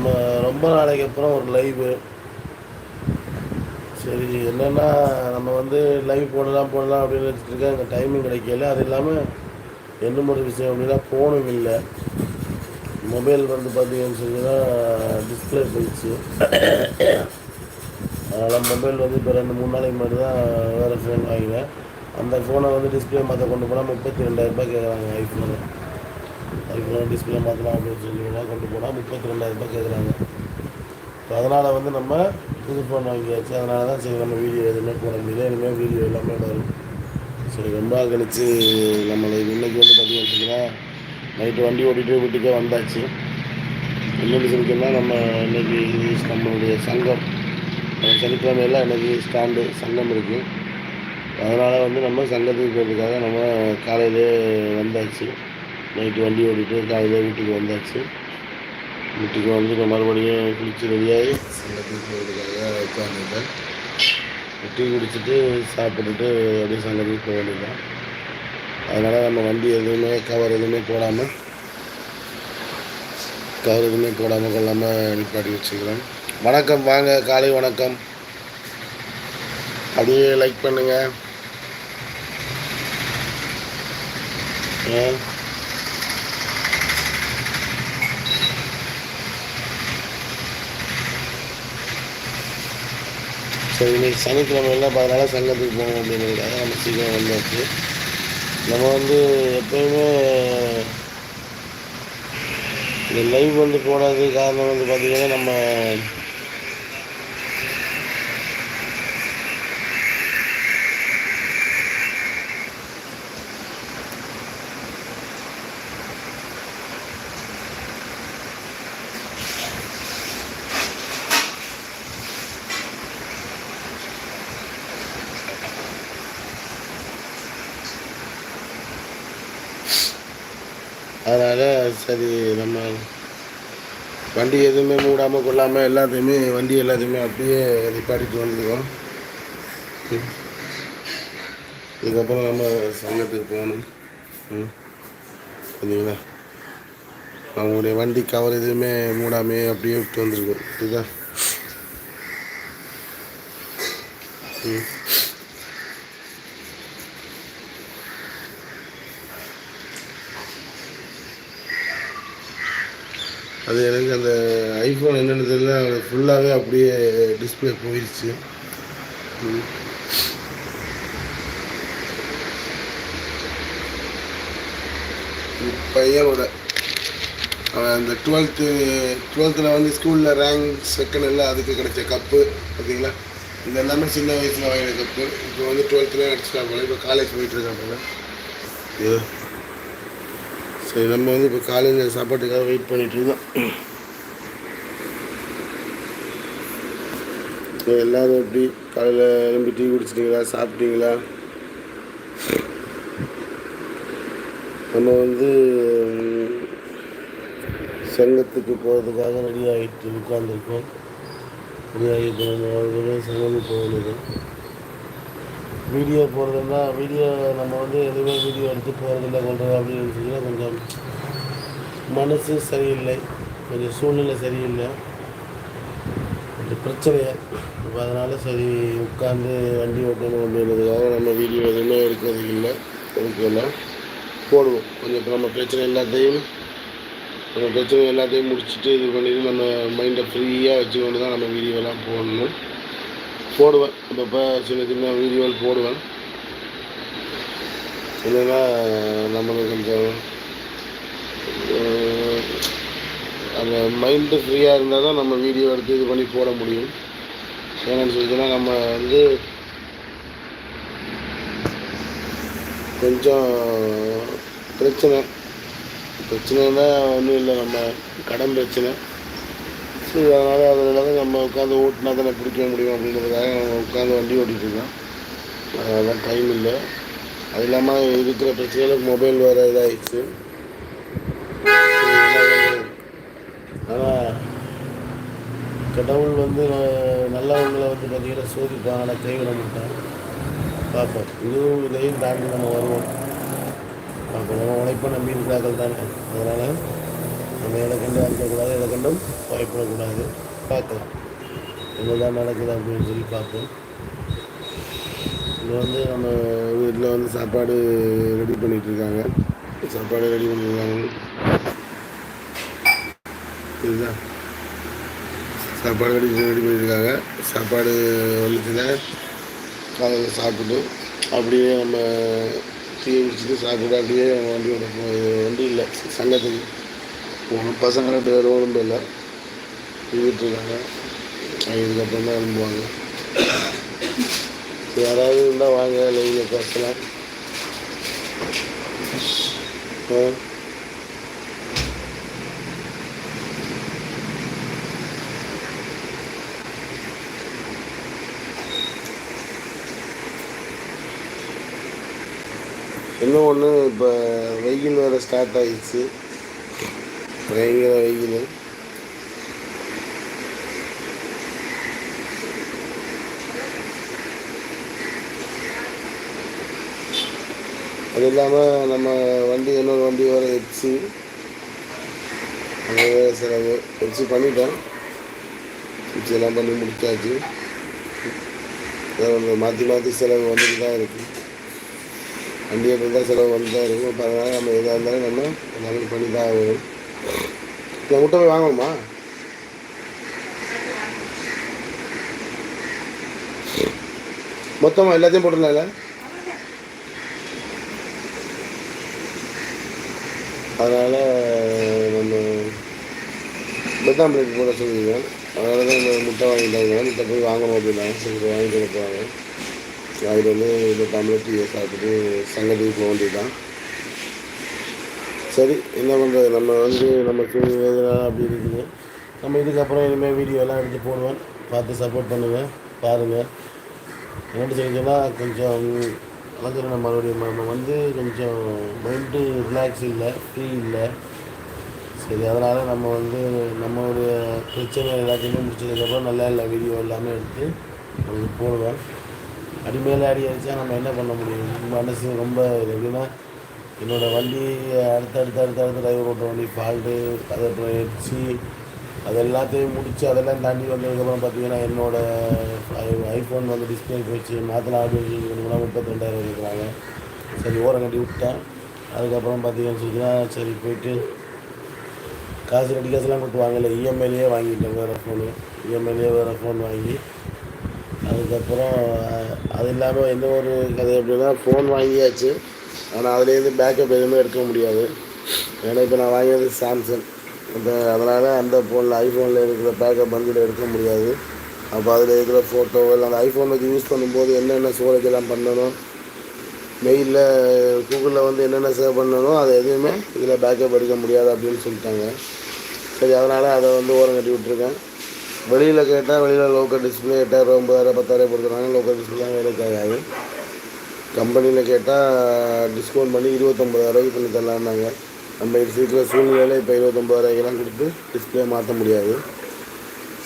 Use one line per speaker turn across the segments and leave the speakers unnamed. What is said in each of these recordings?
நம்ம ரொம்ப நாளைக்கு அப்புறம் ஒரு லைவு சரி என்னென்னா நம்ம வந்து லைவ் போடலாம் போடலாம் அப்படின்னு வச்சுட்டு இருக்கேன் அங்கே டைமிங் கிடைக்கல. அது இல்லாமல் என்ன ஒரு விஷயம் அப்படின்னா ஃபோனும் இல்லை. மொபைல் வந்து பார்த்தீங்கன்னு சொன்னீங்கன்னா டிஸ்பிளே போயிடுச்சு. அதனால் மொபைல் வந்து இப்போ ரெண்டு மூணு நாளைக்கு முன்னாடி தான் வேறு ஃபோன் வாங்கினேன். அந்த ஃபோனை வந்து டிஸ்பிளே மாற்ற கொண்டு போனால் முப்பத்தி ரெண்டாயிரரூபா கேட்குறாங்க ஐஃபோனு ஐஃபோன் டிஸ்பிளே மாற்றலாம் அப்படின்னு சொல்லி கொண்டு போனால் முப்பத்தி ரெண்டாயிரரூபா கேட்குறாங்க இப்போ அதனால் வந்து நம்ம புது ஃபோன் வாங்கியாச்சு. அதனால தான் சரி நம்ம வீடியோ எதுவுமே போட முடியல. இனிமேல் வீடியோ எல்லாமே வரும். சரி ரொம்ப கழித்து கழிச்சு நம்மளை இன்னைக்கு வந்து பார்த்தீங்கன்னா நைட்டு வண்டி ஓட்டிகிட்டு வீட்டுக்கே வந்தாச்சு. இன்னொன்று சொல்லிக்கணும்னா நம்ம இன்னைக்கு நம்மளுடைய சங்கம். அஹ் சனிக்கிழமையில் இன்னைக்கு ஸ்டாண்டு சங்கம் இருக்குது அதனால் வந்து நம்ம சங்கத்துக்கு போகிறதுக்காக நம்ம காலையிலே வந்தாச்சு. நைட்டு வண்டி ஓட்டிகிட்டு காலையிலே வீட்டுக்கு வந்தாச்சு. வீட்டுக்கு வந்து மறுபடியும் குளிச்சு ரெடியாகி போகிறதுக்காக உட்காந்துருக்கேன் டீ குடிச்சிட்டு சாப்பிட்டுட்டு அப்படியே சங்கத்துக்கு போக வேண்டியதுதான். அதனால் நம்ம வண்டி எதுவுமே கவர் எதுவுமே போடாமல் கவர் எதுவுமே போடாமல் கொள்ளாமல் நிப்பாட்டி வச்சுக்கிறோம். வணக்கம் வாங்க காலை வணக்கம். அப்படியே லைக் பண்ணுங்க. ஸோ இன்றைக்கி இன்னைக்கு சனிக்கிழமையில் அதனால சங்கத்துக்கு போகணும் அப்படிங்கிறதுக்காக நம்ம சீக்கிரம் வந்தாச்சு. நம்ம வந்து எப்பயுமே இந்த லைவ் வந்து போடாதது காரணம் வந்து பார்த்திங்கன்னா நம்ம அதனால் சரி நம்ம வண்டி எதுவுமே மூடாமல் கொள்ளாமல் எல்லாத்தையுமே வண்டி எல்லாத்தையுமே அப்படியே நிப்பாட்டிட்டு வந்துடுவோம் ம். இதுக்கப்புறம் நம்ம சங்கத்துக்கு போகணும். ம். சரிங்களா? அவங்களுடைய வண்டி கவர் எதுவுமே மூடாமே அப்படியே விட்டு வந்திருக்கோம். இதுதான் ம். அது எனக்கு அந்த ஐஃபோன் என்னென்னு தெரியல ஃபுல்லாகவே அப்படியே டிஸ்பிளே போயிடுச்சு பையனோட. அவன் அந்த டுவெல்த்து டுவெல்த்தில் வந்து ஸ்கூலில் ரேங்க் செகண்ட் எல்லாம் அதுக்கு கிடைச்ச கப்பு பார்த்தீங்களா? இது எல்லாமே சின்ன வயசில் வாங்கின கப்பு இப்போ வந்து டுவெல்த்துலேயே அடிச்சிட்டா போல இப்போ காலேஜ் போயிட்டுருக்கான் போல. ஏ சரி நம்ம வந்து இப்போ காலையில் சாப்பாட்டுக்காக வெயிட் பண்ணிட்டு இருந்தோம் எல்லாரும் எப்படி காலையில் எழும்பி டீ குடிச்சிட்டிங்களா சாப்பிட்டீங்களா? நம்ம வந்து சங்கத்துக்கு போகிறதுக்காக ரெடி ஆகிட்டு உட்காந்துருக்கோம் ரெடி ஆகிட்டு நம்ம சங்கம் போக வேண்டியது வீடியோ போடுறதுன்னா வீடியோ நம்ம வந்து எதுவுமே வீடியோ எடுத்து போகிறதில்ல கொள்வது அப்படின்னு நினச்சிங்கன்னா கொஞ்சம் மனசு சரியில்லை கொஞ்சம் சூழ்நிலை சரியில்லை. கொஞ்சம் பிரச்சனையாக இப்போ அதனால் சரி உட்காந்து வண்டி ஓட்டணும் அப்படின்றதுக்காக நம்ம வீடியோ எதுவுமே எடுக்கிறது இல்லை. எடுக்கல போடுவோம். கொஞ்சம் இப்போ நம்ம பிரச்சனை எல்லாத்தையும் நம்ம பிரச்சனை எல்லாத்தையும் முடிச்சுட்டு இது பண்ணிட்டு நம்ம மைண்டை ஃப்ரீயாக வச்சுக்கொண்டு தான் நம்ம வீடியோலாம் போடணும். போடுவேன். அப்பப்போ சின்ன சின்ன வீடியோவில் போடுவேன். இல்லைன்னா நம்மளுக்கு கொஞ்சம் அந்த மைண்டு ஃப்ரீயாக இருந்தால் தான் நம்ம வீடியோ எடுத்து இது பண்ணி போட முடியும். ஏன்னு சொல்லிச்சுன்னா நம்ம வந்து கொஞ்சம் பிரச்சனை. பிரச்சனைனா ஒன்றும் இல்லை நம்ம கடன் பிரச்சனை. ஸோ அதனால் அதில் தான் நம்ம உட்காந்து ஓட்டினா தானே பிடிக்க முடியும் அப்படின்றதுக்காக நம்ம உட்காந்து வண்டி ஓட்டிகிட்டு இருக்கோம். அதெல்லாம் டைம் இல்லை. அது இல்லாமல் இருக்கிற பிரச்சனைகளுக்கு மொபைல் வேறு இதாகிடுச்சு ஆனால் கடவுள் வந்து நல்லவங்களை வந்து பார்த்தீங்கன்னா சோதிப்பான். ஆனால் கைவிட மாட்டான் பார்ப்போம். இதுவும் இதையும் தாண்டி நம்ம வருவோம். பார்ப்போம். நம்ம உழைப்பை நம்பி இருக்கிறார்கள் தானே. அதனால் நம்ம எதை கண்டு அஞ்சக்கூடாது எதை கண்டும் பயப்படக்கூடாது. பார்க்கலாம். என்னதான் நடக்குது அப்படின்னு சொல்லி பார்ப்போம். இங்கே வந்து நம்ம வீட்டில் வந்து சாப்பாடு ரெடி பண்ணிகிட்ருக்காங்க இருக்காங்க சாப்பாடு ரெடி பண்ணியிருக்காங்க இதுதான். சாப்பாடு ரெடி ரெடி பண்ணியிருக்காங்க சாப்பாடு வந்துச்சுன்னா காலையில் சாப்பிட்டு அப்படியே நம்ம டீ குடிச்சிட்டு சாப்பிட்டு அப்படியே வண்டியோட வண்டி இல்லை சங்கத்துக்கு போகணும். பசங்களும் ரெண்டு பேரும் உடம்பு இல்லை. இருக்காங்க. இதுக்கப்புறம் தான் அனுப்புவாங்க யாராவது இருந்தால் வாங்க லைவில் பேசலாம். இன்னும் ஒன்று இப்போ வெயில் வேறு ஸ்டார்ட் ஆகிடுச்சு பயங்கர வெயில் அது இல்லாமல் நம்ம வண்டி இன்னொரு வண்டி வேறு எப்சி அது வேறு செலவு. எப்சி பண்ணிட்டோம். எப்சி எல்லாம் பண்ணி முடிச்சாச்சு. மாற்றி மாற்றி செலவு வந்துட்டு தான் இருக்குது வண்டி எடுத்தால் செலவு வந்து தான் இருக்கும் இப்போ அதனால் நம்ம எதாக இருந்தாலும் நம்ம எல்லாமே பண்ணி தான் ஆகணும். என் முட்டை போய் வாங்கணுமா? மொத்தமாக எல்லாத்தையும் போட்டுடலாம்ல அதனால் நம்ம பெத்தாம் பிளேட் போட சொல்லியிருக்கேன் அதனால தான் இந்த முட்டை வாங்கிட்டாங்க முட்டை போய் வாங்கணும் அப்படின்னா சரி வாங்கிட்டு போவாங்க கொடுப்பாங்க வாங்கிட்டு வந்து இந்த தமிழ் டீயை சாப்பிட்டுட்டு சங்கத்துக்கு போக சரி என்ன பண்ணுறது நம்ம வந்து நம்ம வேதனை அப்படி இருக்குது. நம்ம இதுக்கப்புறம் இனிமேல் வீடியோலாம் எடுத்து போடுவேன். பார்த்து சப்போர்ட் பண்ணுங்கள் பாருங்கள் என்ன செஞ்சோன்னா கொஞ்சம் அதான் நம்ம மறுபடியும் நம்ம வந்து கொஞ்சம் மைண்டு ரிலாக்ஸ் இல்லை ஃப்ரீ இல்லை. சரி அதனால் நம்ம வந்து நம்மளுடைய பிரச்சனை எல்லாத்தையுமே முடிச்சதுக்கப்புறம் நல்லா இல்லை வீடியோ எல்லாமே எடுத்து நம்மளுக்கு போடுவேன். அடிமையில் அடி அடித்தா நம்ம என்ன பண்ண முடியும்? மனசு ரொம்ப இது எப்படின்னா என்னோடய வண்டி அடுத்தடுத்து அடுத்தடுத்து டிரைவர் ஓட்டுற வண்டி ஃபால்ட்டு அதுக்கப்புறம் அப்புறம் அது எல்லாத்தையும் முடித்து அதெல்லாம் தாண்டி வந்ததுக்கப்புறம் பார்த்தீங்கன்னா என்னோடய ஐஃபோன் வந்து டிஸ்பிளே போச்சு மாற்றலாம் அப்படின்னு சொல்லி கொடுக்கலாம் முப்பத்தி ரெண்டாயிரம் இருக்கிறாங்க சரி ஓரம் கட்டி விட்டேன் அதுக்கப்புறம் பார்த்தீங்கன்னு சொல்லிச்சுன்னா சரி போயிட்டு காசு ரெடி காசுலாம் கொடுத்து வாங்கல இஎம்ஐலேயே வாங்கிட்டேன் வேறு ஃபோனு இஎம்ஐலேயே வேறு ஃபோன் வாங்கி அதுக்கப்புறம் அது இல்லாமல் எந்த ஒரு கதை அப்படின்னா ஃபோன் வாங்கியாச்சு ஆனால் அதுலேருந்து பேக்கப் எதுவுமே எடுக்க முடியாது. ஏன்னா இப்போ நான் வாங்கியது சாம்சங். அந்த அதனால் அந்த ஃபோனில் ஐஃபோனில் இருக்கிற பேக்கப் வந்து எடுக்க முடியாது. அப்போ அதில் இருக்கிற ஃபோட்டோ இல்லை அந்த ஐஃபோன் வச்சு யூஸ் பண்ணும்போது என்னென்ன ஸ்டோரேஜ் எல்லாம் பண்ணணும்? மெயிலில் கூகுளில் வந்து என்னென்ன சேவ் பண்ணணும்? அதை எதுவுமே இதில் பேக்கப் எடுக்க முடியாது அப்படின்னு சொல்லிட்டாங்க. சரி அதனால் அதை வந்து ஓரம் கட்டி விட்ருக்கேன் வெளியில் கேட்டால் வெளியில் லோக்கல் டிஸ்பிளே எட்டாயிரம் ஒம்பதாயிரம் பத்தாயிரம் கொடுக்குறாங்க. லோக்கல் டிஸ்பிளே வேலைக்கு ஆகாது. கம்பெனியில் கேட்டால் டிஸ்கவுண்ட் பண்ணி இருபத்தொம்பதாயிரூவாய்க்கு பண்ணி தரலான்னாங்க. நம்ம இருக்கிற சூழ்நிலையில் இப்போ இருபத்தொம்பதாயிரூவாய்க்கெல்லாம் கொடுத்து டிஸ்பிளே மாற்ற முடியாது.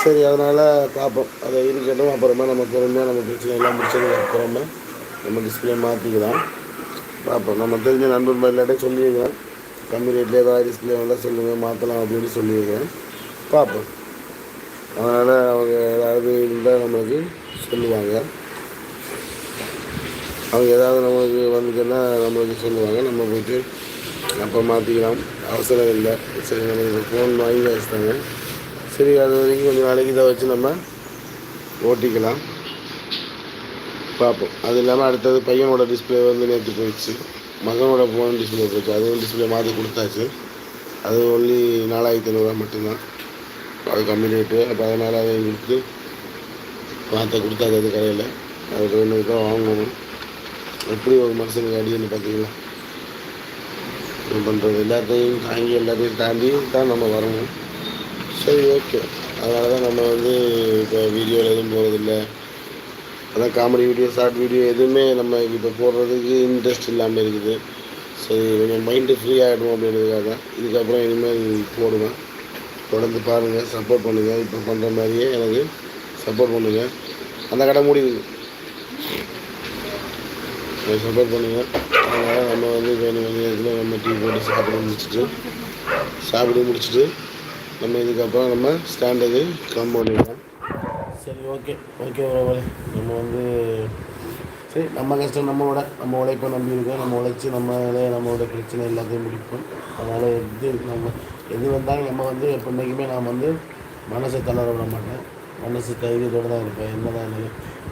சரி அதனால் பார்ப்போம் அதை இருக்கட்டும் அப்புறமா நம்ம பொறுமையாக நம்ம பிரச்சனை எல்லாம் முடிச்சதுக்கு அப்புறமா நம்ம டிஸ்பிளே மாற்றிக்கலாம் பார்ப்போம் நம்ம தெரிஞ்ச நண்பர் எல்லாட்டையும் சொல்லியிருக்கேன் கம்மி ரேட்லேயே ஏதாவது டிஸ்பிளே வந்தால் சொல்லுங்கள் மாற்றலாம் அப்படின்னு சொல்லியிருக்கேன் பார்ப்போம் அதனால் அவங்க ஏதாவது இருந்தால் நம்மளுக்கு சொல்லுவாங்க. அவங்க ஏதாவது நம்மளுக்கு வந்துச்சுன்னா நம்மளுக்கு சொல்லுவாங்க. நம்ம போய்ட்டு அப்போ மாற்றிக்கலாம் அவசரம் இல்லை. சரி நம்மளுக்கு ஃபோன் வாங்கி வச்சுட்டாங்க. சரி அது வரைக்கும் கொஞ்சம் நாளைக்கு இதை வச்சு நம்ம ஓட்டிக்கலாம். பார்ப்போம். அது இல்லாமல் அடுத்தது பையனோட டிஸ்பிளே வந்து நேற்று போயிடுச்சு. மகனோட ஃபோன் டிஸ்பிளே போயிடுச்சு. அதுவும் டிஸ்பிளே மாற்றி கொடுத்தாச்சு. அது ஒன்லி நாலாயிரத்தி ஐநூறுரூவா மட்டும்தான். அது கம்மி ரேட்டு அப்போ அதனால் அதை கொடுத்து மாற்ற கொடுத்தாச்சு. அது கடையில். அதுக்கு ஒன்று தான் வாங்கணும். எப்படி ஒரு மனுஷனுக்கு அடின்னு பார்த்தீங்களா? என்ன பண்ணுறது எல்லாத்தையும் தாங்கி எல்லாத்தையும் தாண்டி தான் நம்ம வரணும். சரி ஓகே அதனால தான் நம்ம வந்து இப்போ வீடியோவில் எதுவும் போகிறதில்ல அதான் காமெடி வீடியோ ஷார்ட் வீடியோ எதுவுமே நம்ம இப்போ போடுறதுக்கு இன்ட்ரெஸ்ட் இல்லாமல் இருக்குது. சரி கொஞ்சம் மைண்டு ஃப்ரீ ஆகிடும் அப்படின்றதுக்காக தான். இதுக்கப்புறம் இனிமேல் போடுவேன். தொடர்ந்து பாருங்கள் சப்போர்ட் பண்ணுங்கள் இப்போ பண்ணுற மாதிரியே எனக்கு சப்போர்ட் பண்ணுங்கள் அந்த கடை மூடிடுது சப்போர்ட் பண்ணுங்கள் அதனால் நம்ம வந்து வேணும் கொஞ்சம் நேரத்தில் நம்ம டீ போட்டு சாப்பிட முடிச்சுட்டு சாப்பிட்டு முடிச்சுட்டு நம்ம இதுக்கப்புறம் நம்ம ஸ்டாண்டர்டு கம் பண்ணிடலாம் சரி ஓகே ஓகே உறவுகளே நம்ம வந்து சரி நம்ம கஷ்டம் நம்மளோட நம்ம உழைப்பை நம்பி இருக்கோம். நம்ம உழைச்சி நம்மளே நம்மளோட பிரச்சனை எல்லாத்தையும் முடிப்போம். அதனால் எது நம்ம எது வந்தாலும் நம்ம வந்து எப்போ நான் வந்து மனசை தளர விட மாட்டேன் மனசு தைரியத்தோடு தான் இருப்பேன். என்ன தான்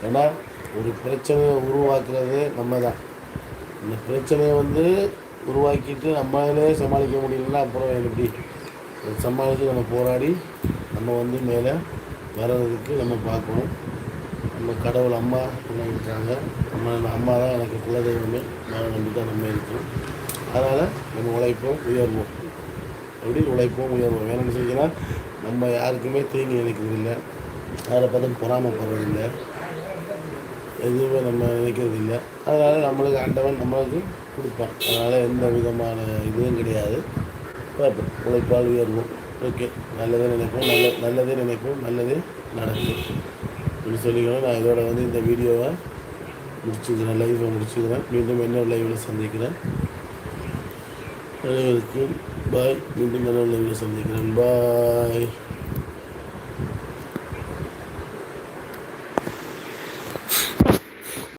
ஏன்னா ஒரு பிரச்சனையை உருவாக்குறது நம்ம தான். இந்த பிரச்சனையை வந்து உருவாக்கிட்டு நம்மளே சமாளிக்க முடியலன்னா அப்புறம் எப்படி? சமாளித்து நம்ம போராடி நம்ம வந்து மேலே வர்றதுக்கு நம்ம பார்க்கணும். நம்ம கடவுள் அம்மா என்ன இருக்காங்க நம்ம அம்மா தான் எனக்கு குலதெய்வமே. நான் நம்பி தான் நம்ம இருக்கோம். அதனால் நம்ம உழைப்போம் உயர்வோம். அப்படி உழைப்போம் உயர்வோம். வேணும்னு செஞ்சோன்னா நம்ம யாருக்குமே தீங்கு நினைக்கிறதில்லை. யாரை பார்த்தும் பொறாமப்படுறதில்லை எதுவுமே நம்ம நினைக்கிறது இல்லை அதனால் நம்மளுக்கு ஆண்டவன் நம்மளுக்கு கொடுப்பான். அதனால் எந்த விதமான இதுவும் கிடையாது. பார்ப்போம் உழைப்பால் உயர்வோம். ஓகே. நல்லதே நினைப்போம். நல்ல நல்லதே நினைப்போம். நல்லதே நடக்கும். இப்படி சொல்லிக்கணும். நான் இதோட வந்து இந்த வீடியோவை முடிச்சுக்கிறேன். லைவை முடிச்சுக்கிறேன். மீண்டும் என்ன லைவில் சந்திக்கிறேன். அனைவருக்கும் பாய் மீண்டும் என்ன லைவில் சந்திக்கிறேன். பாய்